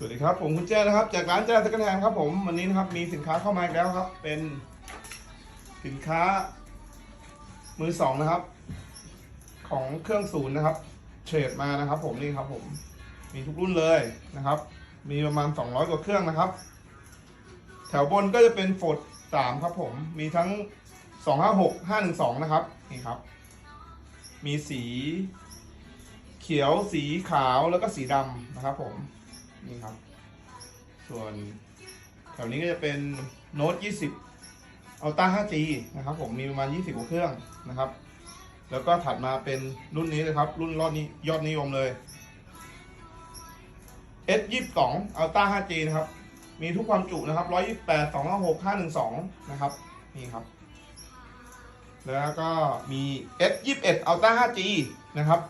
สวัสดีครับผมคุณแจ้นะครับ จากร้านแจ้สกันแทนครับผมวันนี้นะครับมีสินค้าเข้ามาอีกแล้วครับ เป็นสินค้า มือสองนะครับ ของเครื่องศูนย์นะครับเทรดมานะครับผมนี่ครับผม มีทุกรุ่นเลยนะครับ มีประมาณ 200 กว่าเครื่องนะครับ แถวบนก็จะเป็นโฟดสามครับผมมีทั้ง 256 512 นะครับนี่ครับ มีสีเขียวสีขาวแล้วก็สีดำนะครับผม นี่ครับ ส่วนแถวนี้ก็จะเป็นโน้ต20 Ultra 5G นะครับ ผมมีประมาณ 20กว่าเครื่องนะครับ แล้วก็ถัดมาเป็นรุ่นนี้เลยครับ รุ่นรอดนี้ยอดนิยมเลย S 22 Ultra 5G นะครับ มีทุกความจุนะครับ 128 256 512 นะครับ นี่ครับ แล้วก็มี S 21 Ultra 5G นะครับ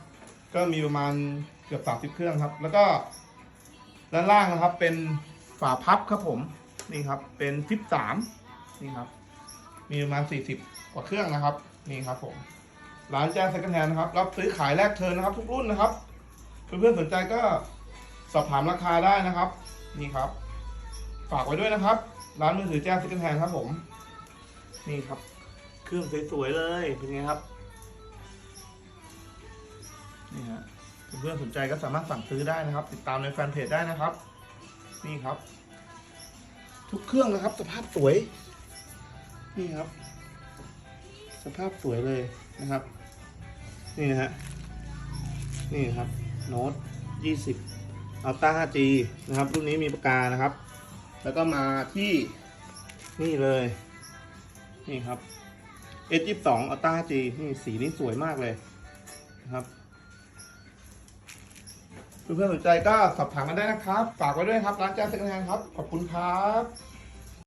ก็มีประมาณเกือบ 30 เครื่องครับ แล้วก็ ด้านล่างนะครับเป็นฝาพับครับผมนี่ครับเป็นฟิปสามนี่ครับ มีประมาณ40กว่าเครื่องนะครับ นี่ครับผมร้านแจ้งเซ็กันแฮนนะครับรับซื้อขายแลกเทิร์นนะครับ ทุกรุ่นนะครับเพื่อนๆสนใจก็สอบถามราคาได้นะครับ นี่ครับ ฝากไว้ด้วยนะครับ ร้านมือถือแจ้งเซ็กันแฮนครับผม นี่ครับ เครื่องสวยๆเลยเป็นไงครับ เพื่อนสนใจก็สามารถสั่งซื้อได้นะครับ ติดตามในแฟนเพจได้นะครับ นี่ครับ ทุกเครื่องนะครับ สภาพสวย นี่ครับ สภาพสวยเลยนะครับ นี่นะฮะนี่ครับโน้ต20 Ultra 5G นะครับรุ่นนี้มีปากกานะครับ แล้วก็มาที่นี่เลย นี่ครับ S22 Ultra 5G นี่สีนี้สวยมากเลยนะครับ เพื่อนๆสนใจก็สอบถามมาได้นะครับ ฝากไว้ด้วยครับ ร้านแจ๊สเซ็กแฮนครับ ขอบคุณครับ